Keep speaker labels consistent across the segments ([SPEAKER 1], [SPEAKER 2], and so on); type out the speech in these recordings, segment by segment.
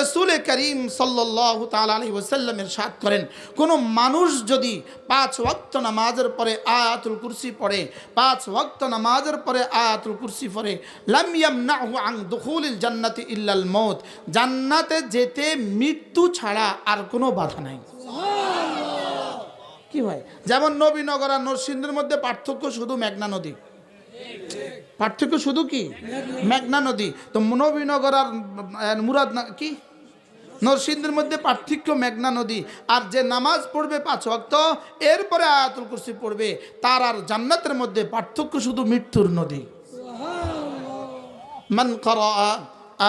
[SPEAKER 1] রসুল করিম সাল্লাহ তাল ওসাল্লামের সাত করেন, কোনো মানুষ যদি পাঁচ ওয়াক্ত নামাজের পরে আয়াতুল কুরসি পড়ে, পাঁচ ওয়াক্ত নামাজের পরে আয়াতুল কুরসি পড়ে লামিয়াম নাহু আং দুখুলিল জান্নাতি ইল্লাল মত জান্নাতে যেতে মৃত্যু ছাড়া আর কোনো বাধা নাই। কি হয় যেমন নবীনগর আর নরসিংহের মধ্যে পার্থক্য শুধু মেঘনা নদী। পার্থক্য শুধু কি? মেঘনা নদী। তো নবীনগর আর মুরাদ কি? নরসিংদের মধ্যে পার্থক্য মেঘনা নদী। আর যে নামাজ পড়বে পাঁচ অক্ত এরপরে আয়াতুল কুরসি পড়বে। তার আর জান্নাতের মধ্যে পার্থক্য শুধু মৃত্যুর নদী। মান করা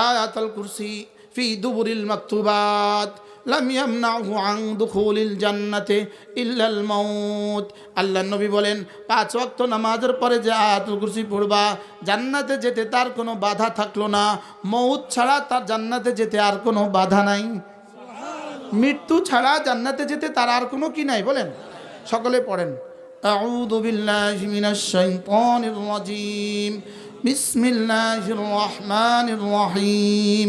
[SPEAKER 1] আয়াতুল কুরসি ফি দুবুরিল মাকতুবাত। لم يمنعه عن دخول الجنة إلا الموت আল্লাহ নবী বলেন পাঁচ ওয়াক্ত নামাজের পরে যে আয়াতুল কুরসি পড়বা জান্নাতে যেতে তার কোনো বাধা থাকলো না মৌত ছাড়া তার জান্নাতে যেতে আর কোনো বাধা নাই মৃত্যু ছাড়া জান্নাতে যেতে তার আর কোনো কি নাই বলেন সকলে পড়েন أعوذ بالله من الشيطان الرجيم بسم الله الرحمن الرحيم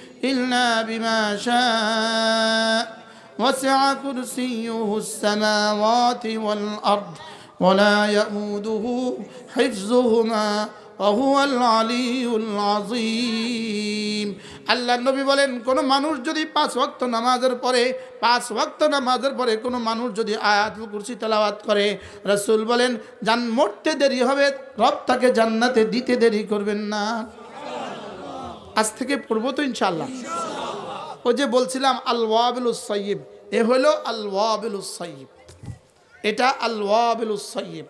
[SPEAKER 1] إلا بما شاء وسع كرسيه السماوات والأرض ولا يؤوده حفظهما وهو العلي العظيم আল্লাহ নবী বলেন কোনো মানুষ যদি পাঁচ ওয়াক্ত নামাজের পরে পাঁচ ওয়াক্ত নামাজের পরে কোনো মানুষ যদি আয়াতুল কুরসি তেলাওয়াত করে রসুল বলেন জান মরতে দেরি হবে রব তাকে জান্নাতে দিতে দেরি করবেন না আজ থেকে পড়ব তো ইনশাল্লাহ ও যে বলছিলাম আল ওয়াবিলুস সৈয়ব এ হলো আল ওয়াবিলুস সৈয়ব এটা আল ওয়াবিলুস সৈয়ব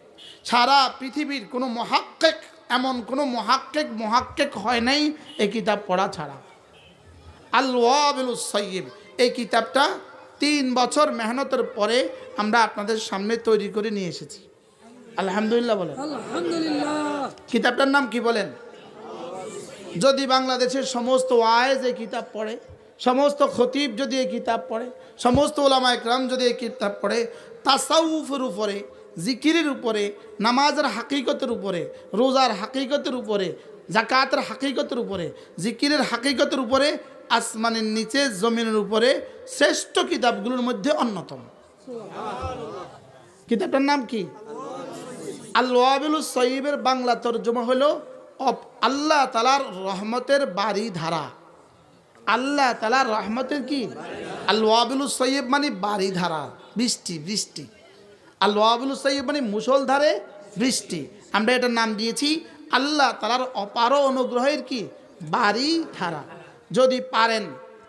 [SPEAKER 1] সারা পৃথিবীর কোনো মহাক্কেক এমন কোনো মহাক্কেক মহাক্কেক হয় নাই এই কিতাব পড়া ছাড়া। আল ওয়াবিলুস সৈয়ব এই কিতাবটা তিন বছর মেহনতের পরে আমরা আপনাদের সামনে তৈরি করে নিয়ে এসেছি। আলহামদুলিল্লাহ বলেন। কিতাবটার নাম কি বলেন? যদি বাংলাদেশের সমস্ত ওয়ায়েজ এই কিতাব পড়ে, সমস্ত খতিব যদি এই কিতাব পড়ে, সমস্ত ওলামা একরাম যদি এই কিতাব পড়ে, তাসাউফের উপরে, জিকিরের উপরে, নামাজের হাকিকতের উপরে, রোজার হাকিকতের উপরে জাকাতের হাকিকতের উপরে, জিকিরের হাকিকতের উপরে, আসমানের নিচে, জমিনের উপরে শ্রেষ্ঠ কিতাবগুলোর মধ্যে অন্যতম। কিতাবটার নাম কি? আল্লাহাবিল সঈবের বাংলা তর্জমা হলো আল্লাহ তালার রহমতের বাড়ি ধারা আল্লাহ তালার রহমতের কি? আল্লাহাবিল সৈয়ব মানে বাড়ি ধারা বৃষ্টি বৃষ্টি। আল্লাহাবিল সৈয়ব মানে মুসলধারে বৃষ্টি। আমরা এটার নাম দিয়েছি আল্লাহ তালার অপার অনুগ্রহের কি? বাড়ি ধারা যদি পারেন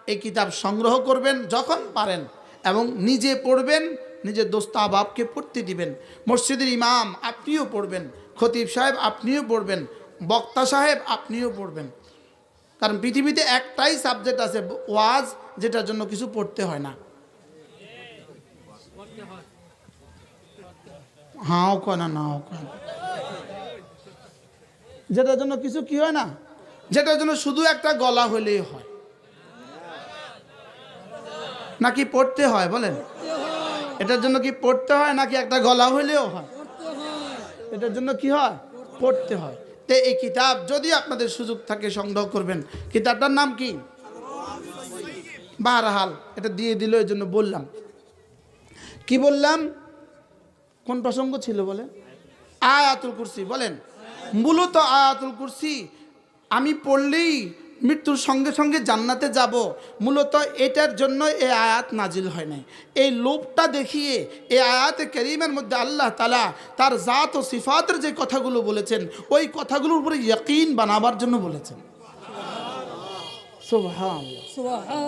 [SPEAKER 1] এই কিতাব সংগ্রহ করবেন যখন পারেন এবং নিজে পড়বেন, নিজের দোস্ত আবাবকে পড়তে দিবেন। মসজিদের ইমাম আপনিও পড়বেন, খতিব সাহেব আপনিও পড়বেন বক্তা সাহেব, আপনিও পড়বেন। কারণ পৃথিবীতে একটাই সাবজেক্ট আছে, ওয়াজ, যেটার জন্য কিছু পড়তে হয় না। হাও কয় না, নাও কয় না। যেটার জন্য কিছু কি হয় না, যেটার জন্য শুধু একটা গলা হলেই হয়। নাকি পড়তে হয়, বলেন? এটার জন্য কি পড়তে হয়, নাকি একটা গলা হইলেও হয়? এটার জন্য কি হয়? পড়তে হয়। তো এই কিতাব যদি আপনাদের সুযোগ থাকে সংগ্রহ করবেন। কিতাবটার নাম কি? বারহাল এটা দিয়ে দিল, এই জন্য বললাম। কি বললাম? কোন প্রসঙ্গ ছিল বলে আয়াতুল কুরসি, বলেন। মূলত আয়াতুল কুরসি, আমি পড়লেই মৃত্যুর সঙ্গে সঙ্গে জান্নাতে যাব। মূলত এটার জন্য এই আয়াত নাজিল হয় নাই। এই লোভটা দেখিয়ে এই আয়াতে করিমের মধ্যে আল্লাহ তালা তার জাত ও সিফাতের যে কথাগুলো বলেছেন ওই কথাগুলোর উপরে ইয়কিন বানাবার জন্য বলেছেন।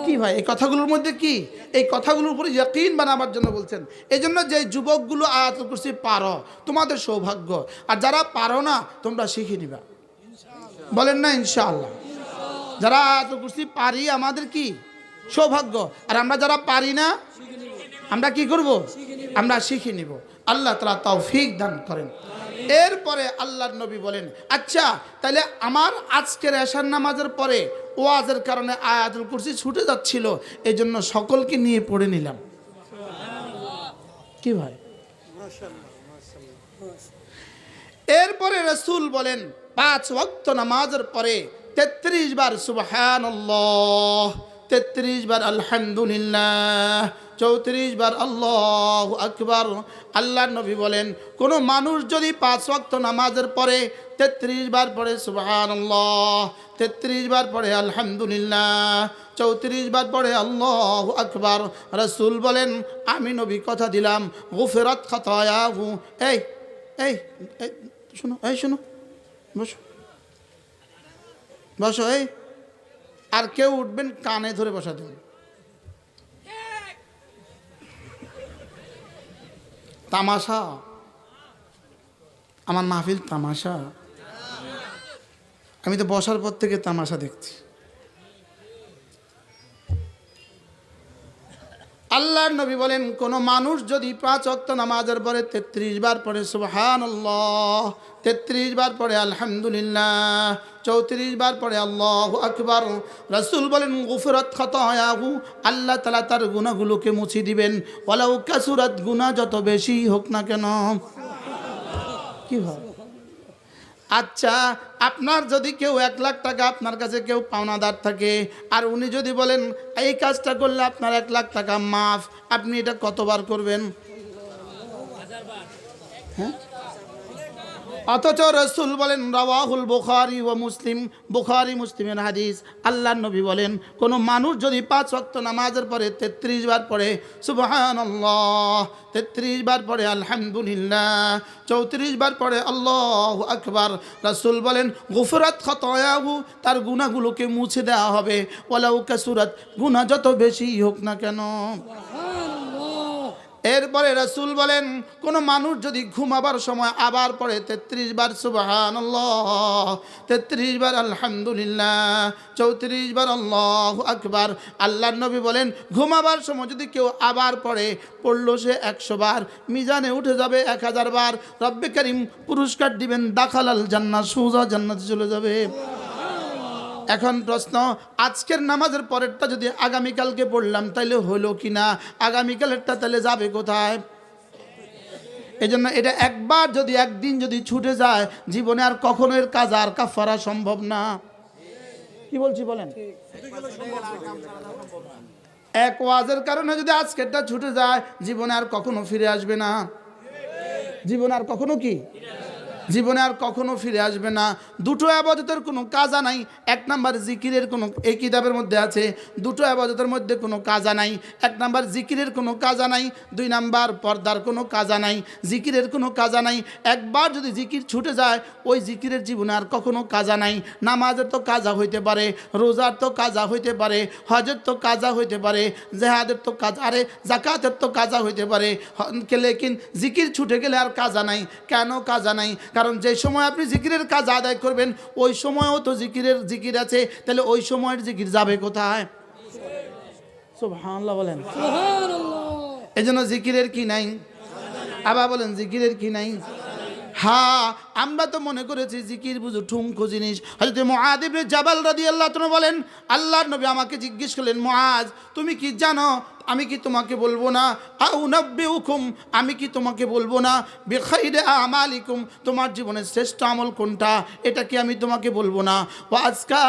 [SPEAKER 1] কি ভাই এই কথাগুলোর মধ্যে কি? এই কথাগুলোর উপরে ইয়কিন বানাবার জন্য বলছেন। এই জন্য যে যুবকগুলো আয়াত করছি পারো তোমাদের সৌভাগ্য। আর যারা পারো না তোমরা শিখে নিবা। বলেন না ইনশাআল্লাহ। যারা আয়াত কুরসি পারি আমাদের কি? সৌভাগ্য। আর আমরা যারা পারি না, আমরা কি করব? আমরা শিখে নিব। আল্লাহ তালা তৌফিক দান করেন। এরপরে আল্লাহর নবী বলেন আচ্ছা তাহলে আমার আজকের এশার নামাজের পরে ওয়াজের কারণে আয়াতুল কুরসি ছুটে যাচ্ছিল এই জন্য সকলকে নিয়ে পড়ে নিলাম। কি ভাই? এরপরে রসুল বলেন, পাঁচ ওয়াক্ত নামাজের পরে তেত্রিশ বার সুবহান তেত্রিশ বার আলহামদুলিল্লাহ চৌত্রিশ বার আল্লাহ আকবার। আল্লাহ নবী বলেন কোনো মানুষ যদি পাঁচ ওয়াক্ত নামাজের পরে তেত্রিশ বার পরে সুবহান তেত্রিশ বার পরে আলহামদুলিল্লাহ চৌত্রিশ বার পরে আল্লাহ আকবার রসুল বলেন আমি নবী কথা দিলাম গুফেরত খতায়াহু। এই এই, শোনো এই শোনো বসো। বসো, এই। আর কেউ উঠবেন, কানে ধরে বসা দেবেন তামাশা। আমার মাহফিল তামাশা। আমি তো বসার পর থেকে তামাশা দেখছি। আল্লাহর নবী বলেন, কোন মানুষ যদি পাঁচ অক্ত নামাজের পরে তেত্রিশ বার পরে সুবহান আল্লাহ তেত্রিশ বার পরে আলহামদুলিল্লাহ, চৌত্রিশ বার পরে আল্লাহ আকবার, রসুল বলেন, গুফরত খতায়াহু, আল্লাহ তালা তার গুণাগুলোকে মুছি দিবেন। ওলাউ কাসুরত গুণা যত বেশি হোক না কেন। কি হয়? আচ্ছা আপনার যদি কেউ এক লাখ টাকা আপনার কাছে কেউ পাওনাদার থাকে, আর উনি যদি বলেন, এই কাজটা করলে আপনার এক লাখ টাকা মাফ, আপনি এটা কতবার করবেন? হ্যাঁ? অথচ রসুল বলেন, রাওয়াহুল বুখারি ও মুসলিম, বুখারি মুসলিমের হাদিস। আল্লাহ নবী বলেন, কোনো মানুষ যদি পাঁচ ওয়াক্ত নামাজের পরে তেত্রিশ বার পড়ে সুবহান আল্লাহ তেত্রিশ বার পরে আলহামদুলিল্লাহ, চৌত্রিশ বার পরে আল্লাহ আকবার, রসুল বলেন, গুফরাত খতয়াহু, তার গুণাগুলোকে মুছে দেওয়া হবে। ওলাউ কাসুরাত গুণা যত বেশি হোক না কেন। এরপরে রসুল বলেন, কোনো মানুষ যদি ঘুমাবার সময় আবার পড়ে তেত্রিশ বার সুবাহান তেত্রিশ বার আলহামদুলিল্লাহ, চৌত্রিশ বার আল্লাহ আকবার আল্লাহ নবী বলেন, ঘুমাবার সময় যদি কেউ আবার পড়ে, পড়ল সে একশো বার, মিজানে উঠে যাবে এক হাজার বার, রব্বে করিম পুরস্কার দিবেন, দাখালাল জান্নাত, সুজা জান্নাতে চলে যাবে। এখন প্রশ্ন, আজকের নামাজের পরেরটা যদি আগামীকালকে পড়লাম তাহলে হলো কি না আগামীকালেরটা তাহলে যাবে কোথায়? এই জন্য এটা একবার যদি একদিন যদি ছুটে যায়, জীবনে আর কখনো এর কাজ আর কাফারা সম্ভব না। কি বলছি বলেন? এক ওয়াজের কারণে যদি আজকেরটা ছুটে যায়, জীবনে আর কখনো ফিরে আসবে না। জীবনে আর কখনো কি? জীবনে আর কখনো ফিরে আসবে না। দুটো আবাদতের কোনো কাজা নাই। এক নাম্বার জিকিরের কোনো, এই কিতাবের মধ্যে আছে, দুটো আবাদতের মধ্যে কোনো কাজা নাই। এক নাম্বার জিকিরের কোনো কাজা নাই, দুই নাম্বার পর্দার কোনো কাজা নাই, জিকিরের কোনো কাজা নাই। একবার যদি জিকির ছুটে যায়, ওই জিকিরের জীবনে আর কখনো কাজা নাই। নামাজের তো কাজা হইতে পারে, রোজার তো কাজা হইতে পারে, হজের তো কাজা হইতে পারে, জেহাদের তো কাজ, আরে জাকাতের তো কাজা হইতে পারে। লেকিন জিকির ছুটে গেলে আর কাজা নাই। কেন কাজা নাই? কারণ যে সময় আপনি জিকিরের কাজ আদায় করবেন ওই সময়ও তো জিকিরের জিকির আছে তাহলে ওই সময়ের জিকির যাবে কোথায়? সুবহানাল্লাহ বলেন। এই জন্য জিকিরের কি নাই? আবার বলেন জিকিরের কি নাই? হ্যাঁ আমরা তো মনে করেছি জিকির বুঝু ঠুমকো জিনিস। হয়তো মহাদেবের জাবাল রাদি আল্লাহ বলেন আল্লাহর নবী আমাকে জিজ্ঞেস করলেন মহাজ তুমি কি জানো আমি কি তোমাকে বলব না? আউ নব্বে হুকুম আমি কি তোমাকে বলব না? বেখাইরে আমালিকুম, তোমার জীবনের শ্রেষ্ঠ আমল কোনটা? এটা কি আমি তোমাকে বলব না? ও আজকা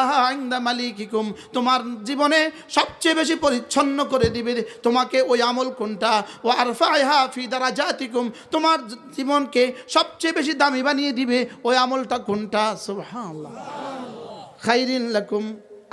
[SPEAKER 1] মালিকিকুম, তোমার জীবনে সবচেয়ে বেশি পরিচ্ছন্ন করে দিবে তোমাকে ওই আমল কোনটা? ও আরফাইহা ফি দ্বারা জাতিকুম তোমার জীবনকে সবচেয়ে বেশি দামি বানিয়ে দিবে ওই আমলটা কোনটা? সুবহানাল্লাহ। খাইরিন লাকুম,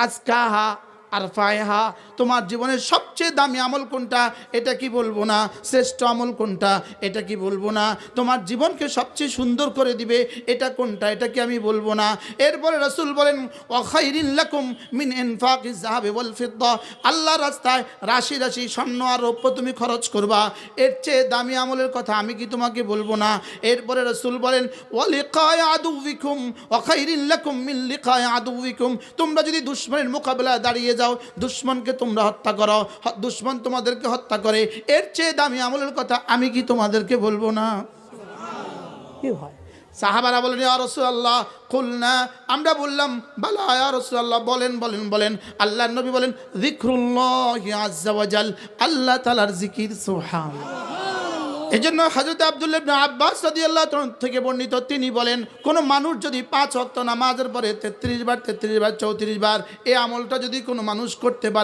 [SPEAKER 1] আজকাহা আর ফায়হা, তোমার জীবনের সবচেয়ে দামি আমল কোনটা? এটা কি বলব না? শ্রেষ্ঠ আমল কোনটা? এটা কি বলব না? তোমার জীবনকে সবচেয়ে সুন্দর করে দিবে এটা কোনটা? এটা কি আমি বলব না? এরপরে রসুল বলেন অখাইরিন লাকুম মিন ইনফাক ইজাহাবে ফিদ্দা। আল্লাহ রাস্তায় রাশি রাশি স্বর্ণ আর রৌপ্য তুমি খরচ করবা। এর চেয়ে দামি আমলের কথা আমি কি তোমাকে বলব না? এরপরে রসুল বলেন ওয়ালিকায় আদুবিকুম অখাইরিন লাকুম মিন লিকায় আদুবিকুম তোমরা যদি দুশ্মনের মোকাবেলায় দাঁড়িয়ে যাও যাও দুশ্মনকে তোমরা হত্যা করো দুশ্মন তোমাদেরকে হত্যা করে। এর চেয়ে দামি আমলের কথা আমি কি তোমাদেরকে বলব না? কি হয়? সাহাবারা বলেন ইয়া রাসূলুল্লাহ খুলনা আমরা বললাম বালা ইয়া রাসূলুল্লাহ বলেন বলেন বলেন। আল্লাহ নবী বলেন ওয়াজাল আল্লাহ তালার জিকির সুবহানাল্লাহ। এজন্য জন্য আব্দুল্লাহ ইবনে আব্বাস রাদিয়াল্লাহু তাআলা থেকে বর্ণিত, তিনি বলেন, কোনো মানুষ যদি পাঁচ ওয়াক্ত নামাজের পরে 33 বার 33 বার 34 বার এই আমলটা যদি কোনো মানুষ করতে পারে